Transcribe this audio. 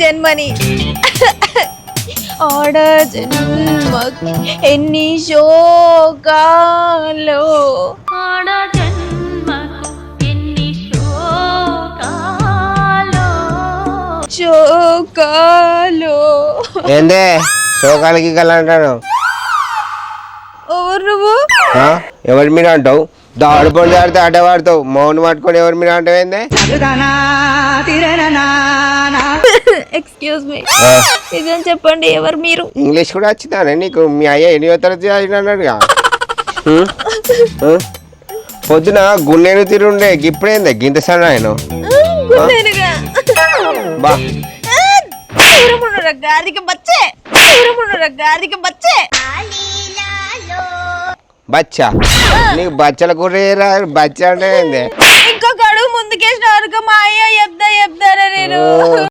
జన్మని. ఆడ జన్మకి ఎన్ని శోకాలో ఆడ జన్మకు ఎన్ని శోకాలో శోకాలో ఏందే? శోకాలకి అంటాను ఎవరు నువ్వు? ఎవరి మీద అంటావు? దాడు పండు ఆడితే ఆట వాడతావు మౌన్ పట్టుకొని ఎవరి మీద అంటావు ఏందే? ఎక్స్క్యూజ్ మీ నిజం చెప్పండి ఎవరు మీరు? ఇంగ్లీష్ కూడా వచ్చిందానే నీకు? మీ అయ్య ఎనిమిదో తరగతి చదివినాడుగా? పొద్దున గుండెను తిరుండే ఇప్పుడేందే? గింత సన్న ఆయన బచ్చే. నీకు బచ్చల కూర బచ్చ అంటే